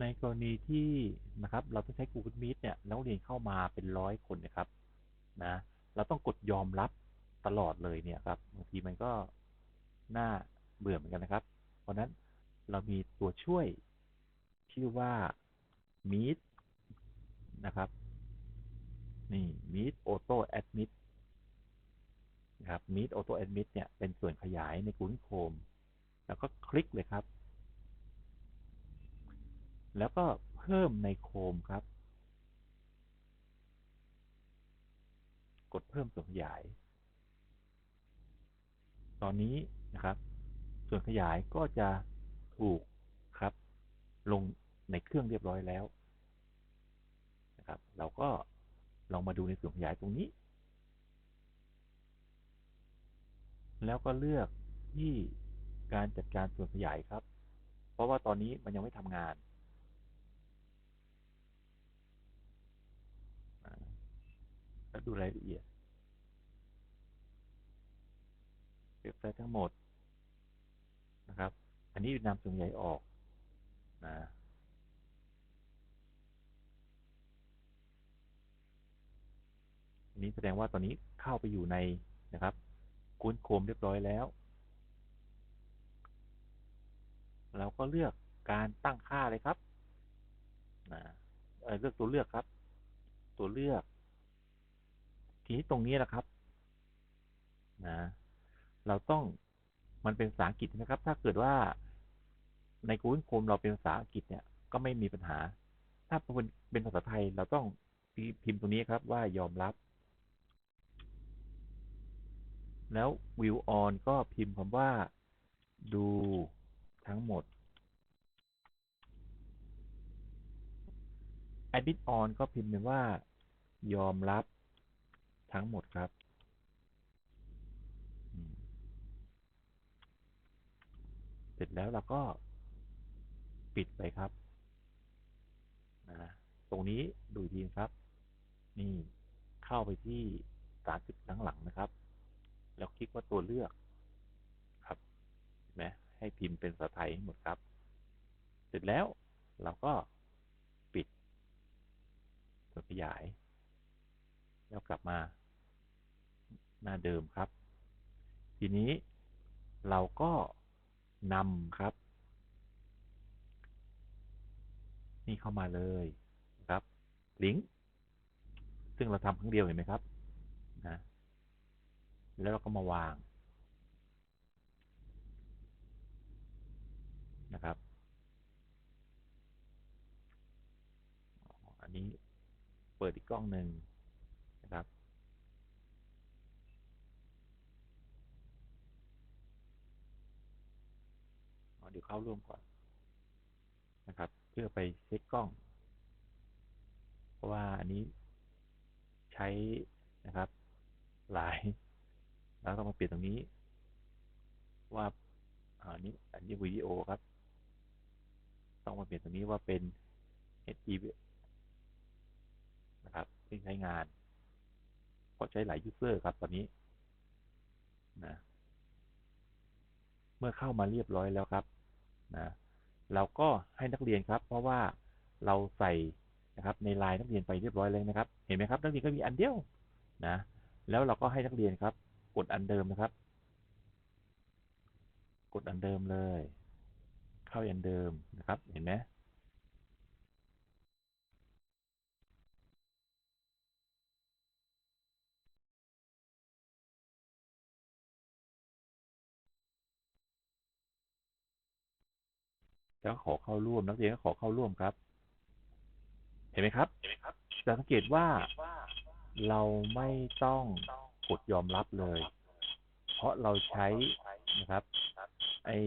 ในกรณีที่นะครับ เราต้องใช้ Google Meet เนี่ยแล้วเรียนเข้ามาเป็นร้อยคนนะครับนะเราต้องกดยอมรับตลอดเลยเนี่ยครับบางทีมันก็น่าเบื่อเหมือนกันนะครับ เพราะฉะนั้นเรามีตัวช่วยชื่อว่า Meet นะครับนี่ Meet Auto Admit นะครับ Meet Auto Admit เนี่ยเป็นส่วนขยายใน Google Chrome แล้วก็คลิกเลยครับ แล้วก็เพิ่มใน Chrome ครับ กดเพิ่มส่วนขยาย ตอนนี้นะครับ ส่วนขยายก็จะถูกครับ ลงในเครื่องเรียบร้อยแล้วนะครับ เราก็ลองมาดูในส่วนขยายตรงนี้ แล้วก็เลือกที่การจัดการส่วนขยายครับ เพราะว่าตอนนี้มันยังไม่ทำงานแล้ว ดูรายละเอียดเว็บไซต์ทั้งหมดนะครับ อันนี้นำส่วนใหญ่ออกนะอันนี้แสดงว่าตอนนี้เข้าไปอยู่ในนะครับกุ้นโคมเรียบร้อยแล้ว เราก็เลือกการตั้งค่าเลยครับนะเเลือกตัวเลือกครับ ตัวเลือก ทีนี้ตรงนี้แหละครับนะเราต้องมันเป็นภาษาอังกฤษนะครับ ถ้าเกิดว่าใน Google Chrome เราเป็นภาษาอังกฤษเนี่ยก็ไม่มีปัญหา ถ้าเป็นเป็นภาษาไทยเราต้องพิมพ์ตรงนี้ครับว่ายอมรับ แล้ว view on ก็พิมพ์คำว่าดูทั้งหมด edit on ก็พิมพ์เป็นว่ายอมรับ ทั้งหมดครับเสร็จแล้วเราก็ปิดไปครับนะตรงนี้ดูทีครับ นี่เข้าไปที่สารจุดทั้งหลังนะครับ แล้วคลิกว่าตัวเลือกครับเห็นไหมให้พิมพ์เป็นภาษาไทยหมดครับ เสร็จแล้วเราก็ปิดตัวขยาย แล้วกลับมา หน้าเดิมครับ ทีนี้เราก็นำครับ นี่เข้ามาเลยครับ ลิงก์ซึ่งเราทำครั้งเดียวเห็นไหมครับนะแล้วเราก็มาวางนะครับ อันนี้เปิดอีกกล้องหนึ่งนะครับ เดี๋ยวเข้าร่วมก่อนนะครับ เพื่อไปเช็คกล้อง เพราะว่าอันนี้ใช้นะครับหลาย แล้วต้องมาเปลี่ยนตรงนี้ ว่าอันนี้อันนี้วิดีโอครับ ต้องมาเปลี่ยนตรงนี้ว่าเป็น HD นะครับที่ใช้งานเพราะใช้หลายยูเซอร์ครับตอนนี้นะเมื่อเข้ามาเรียบร้อยแล้วครับ นะเราก็ให้นักเรียนครับ เพราะว่าเราใส่นะครับในลายนักเรียนไปเรียบร้อยเลยนะครับ เห็นไหมครับ นักเรียนก็มีอันเดียวนะแล้วเราก็ให้นักเรียนครับ กดอันเดิมนะครับ กดอันเดิมเลย เข้าอันเดิมนะครับ เห็นไหม แล้วขอเข้าร่วมนักเรียนก็ขอเข้าร่วมครับ เห็นไหมครับ จะสังเกตว่าเราไม่ต้องกดยอมรับเลย เพราะเราใช้นะครับ ไอ้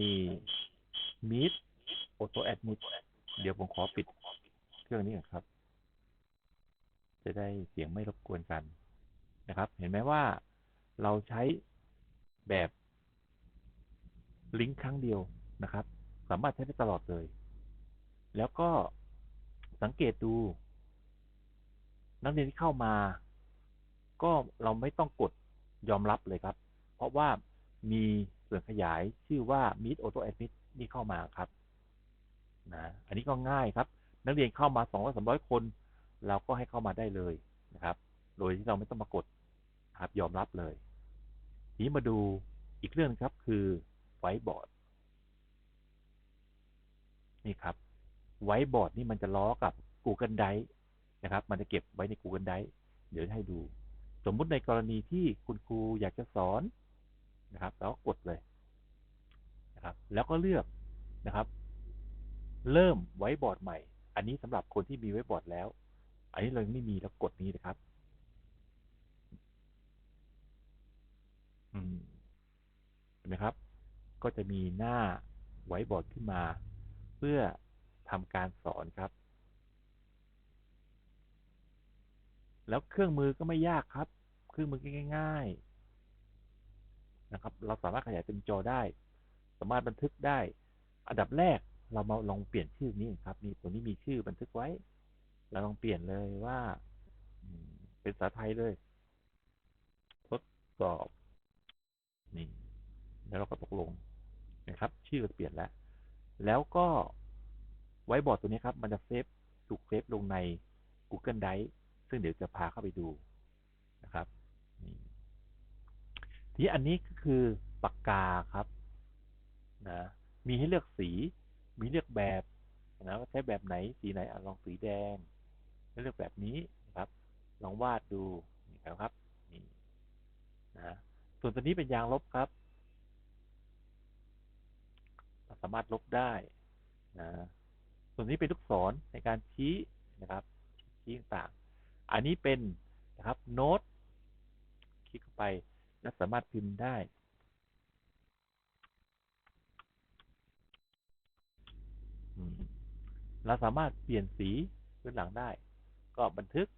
Meet Auto Admit เดี๋ยวผมขอปิดเครื่องนี้ก่อนครับ จะได้เสียงไม่รบกวนกันนะครับ เห็นไหมว่าเราใช้แบบลิงก์ครั้งเดียวนะครับ สามารถใช้ได้ตลอดเลย แล้วก็สังเกตดู นักเรียนที่เข้ามา ก็เราไม่ต้องกดยอมรับเลยครับ เพราะว่ามีส่วนขยายชื่อว่า Meet Auto Admit นี่เข้ามาครับนะอันนี้ก็ง่ายครับ นักเรียนเข้ามาสองร้อยสามร้อยคน เราก็ให้เข้ามาได้เลยนะครับ โดยที่เราไม่ต้องมากดครับยอมรับเลย ทีนี้มาดูอีกเรื่องครับคือไวบอร์ด นี่ครับไวท์บอร์ดนี่มันจะล้อกับ Google Drive นะครับ มันจะเก็บไว้ใน Google Drive เดี๋ยวให้ดู สมมุติในกรณีที่คุณครูอยากจะสอนนะครับ แล้วกดเลยนะครับ แล้วก็เลือกนะครับ เริ่มไว้บอร์ดใหม่ อันนี้สำหรับคนที่มีไว้บอร์ดแล้ว อันนี้เรายังไม่มีแล้วกดนี้นะครับ อืมเห็นไหมครับ ก็จะมีหน้าไว้บอร์ดขึ้นมา เพื่อทำการสอนครับ แล้วเครื่องมือก็ไม่ยากครับ เครื่องมือง่ายๆนะครับ เราสามารถขยายเต็มจอได้ สามารถบันทึกได้ อันดับแรกเรามาลองเปลี่ยนชื่อนี้ครับนี่ตัวนี้มีชื่อบันทึกไว้ เราลองเปลี่ยนเลยว่าเป็นภาษาไทยเลย ทดสอบ นี่ แล้วเราก็ตกลงนะครับ ชื่อเปลี่ยนแล้ว แล้วก็ไว้บอร์ดตัวนี้ครับ มันจะเซฟถูกเซฟลงใน Google Drive ซึ่งเดี๋ยวจะพาเข้าไปดูนะครับนี่ทีอันนี้ก็คือปากกาครับนะมีให้เลือกสี มีเลือกแบบนะว่าใช้แบบไหนสีไหนอลองสีแดงเลือกแบบนี้นะครับ ลองวาดดูนี่ครับนี่นะส่วนตัวนี้เป็นยางลบครับ เรา สามารถลบได้นะส่วนนี้เป็นลูกศรในการชี้นะครับชี้ต่างอันนี้เป็นนะครับโน้ตคลิกเข้าไปและสามารถพิมพ์ได้เราสามารถเปลี่ยนสีพื้นหลังได้ ก็บันทึก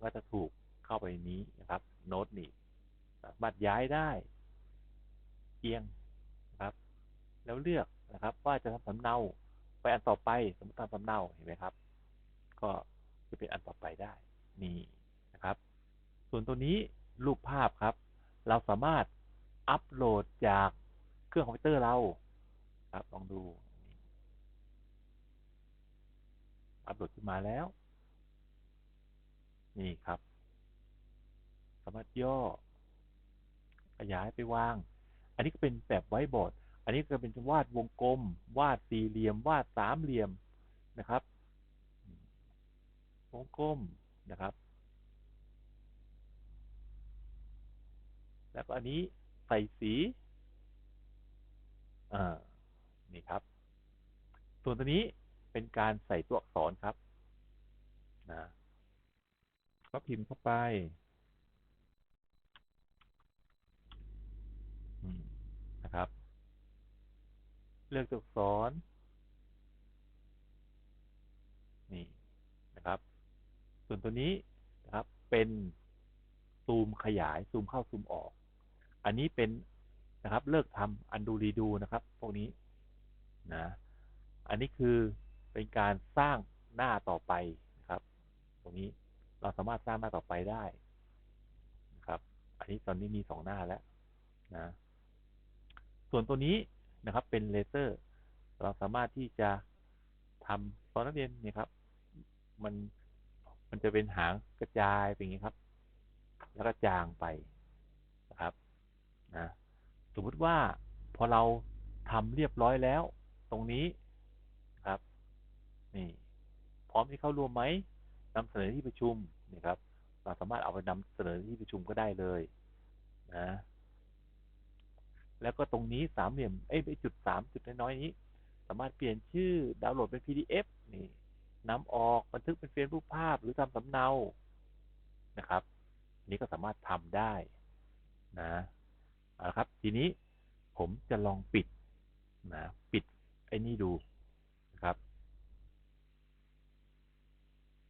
ว่าจะถูกเข้าไปนี้นะครับ โน้ตนี่สามารถย้ายได้ เอียง แล้วเลือกนะครับ ว่าจะทำสำเนาไปอันต่อไปสมมติทำสำเนาเห็นไหมครับ ก็จะเป็นอันต่อไปได้นี่นะครับ ส่วนตัวนี้รูปภาพครับ เราสามารถอัปโหลดจากเครื่องคอมพิวเตอร์เราครับลองดูอัปโหลดขึ้นมาแล้ว นี่ครับ สามารถย่อ ขยายไปวาง อันนี้ก็เป็นแบบไว้บอร์ด อันนี้ก็เป็นวาดวงกลม วาดสี่เหลี่ยม วาดสามเหลี่ยมนะครับ วงกลมนะครับ แล้วก็อันนี้ใส่สีอ่านี่ครับ ส่วนตัวนี้เป็นการใส่ตัวอักษรครับนะก็พิมพ์เข้าไปนะครับ เลือกตัวอักษร นี่นะครับ ส่วนตัวนี้นะครับเป็นซูมขยายซูมเข้าซูมออก อันนี้เป็นนะครับ เลิกทำอันดูรีดูนะครับ พวกนี้นะอันนี้คือเป็นการสร้างหน้าต่อไปนะครับ ตรงนี้เราสามารถสร้างหน้าต่อไปได้นะครับ อันนี้ตอนนี้มีสองหน้าแล้วนะ ส่วนตัวนี้ นะครับ เป็นเลเซอร์ เราสามารถที่จะทำตอนนักเรียนเนี่ยครับ มันมันจะเป็นหางกระจายเป็นอย่างนี้ครับ แล้วก็จางไปนะครับนะสมมติว่าพอเราทำเรียบร้อยแล้ว ตรงนี้ครับ นี่ พร้อมที่เข้าร่วมไหมนำเสนอที่ประชุมนี่ครับ เราสามารถเอาไปนำเสนอที่ประชุมก็ได้เลย นะ แล้วก็ตรงนี้สามเหลี่ยมไอ้จุดสามจุดน้อยๆนี้ สามารถเปลี่ยนชื่อดาวน์โหลดเป็น PDF นี่นำออกบันทึกเป็นเฟรมรูปภาพหรือทำสำเนานะครับ นี้ก็สามารถทำได้นะเอาละครับ ทีนี้ผมจะลองปิดนะปิดไอ้นี่ดูนะครับ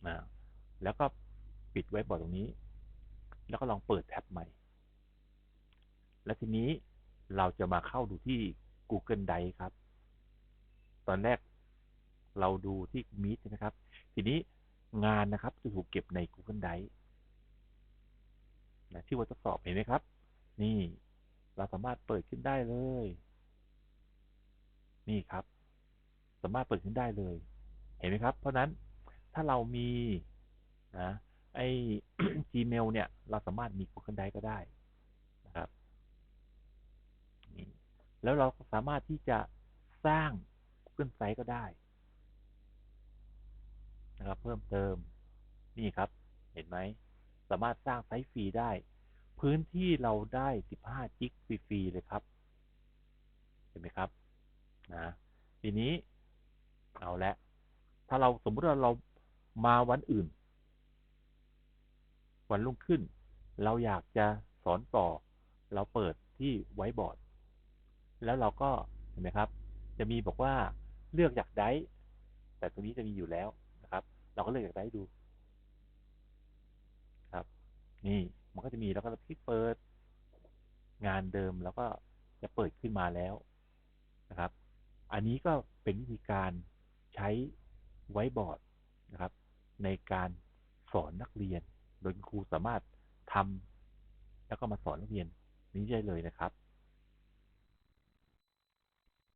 นะแล้วก็ปิดไว้บอร์ดตรงนี้ แล้วก็ลองเปิดแท็บใหม่ และทีนี้ เราจะมาเข้าดูที่ Google Drive ครับ ตอนแรกเราดูที่ Meet ใช่ไหมครับ ทีนี้งานนะครับจะถูกเก็บใน Google Drive นะชื่ว่าทดสอบเห็นไหมครับ นี่เราสามารถเปิดขึ้นได้เลย นี่ครับ สามารถเปิดขึ้นได้เลย เห็นไหมครับ เพราะฉะนั้นถ้าเรามีนะไอ้ Gmail เนี่ย เราสามารถมี Google Drive ก็ได้นะครับนี่ แล้วเราก็สามารถที่จะสร้าง Google Site ก็ได้ นะครับ เพิ่มเติม นี่ครับ เห็นไหม สามารถสร้างไซต์ฟรีได้ พื้นที่เราได้ 15 จิกฟรี ๆ เลยครับ เห็นไหมครับ นะ ทีนี้ เอาละ ถ้าเราสมมติว่าเรามาวันอื่น วันรุ่งขึ้น เราอยากจะสอนต่อ เราเปิดที่ไว้บอร์ด แล้วเราก็เห็นไหมครับ จะมีบอกว่าเลือกอยากได้แต่ตรงนี้จะมีอยู่แล้วนะครับ เราก็เลือกอยากได้ดู ครับ นี่มันก็จะมีแล้วก็คลิกเปิดงานเดิมแล้วก็จะเปิดขึ้นมาแล้วนะครับ อันนี้ก็เป็นวิธีการใช้ไว้บอร์ดนะครับ ในการสอนนักเรียน โดยคุณครูสามารถทำแล้วก็มาสอนนักเรียนนี้ได้เลยนะครับ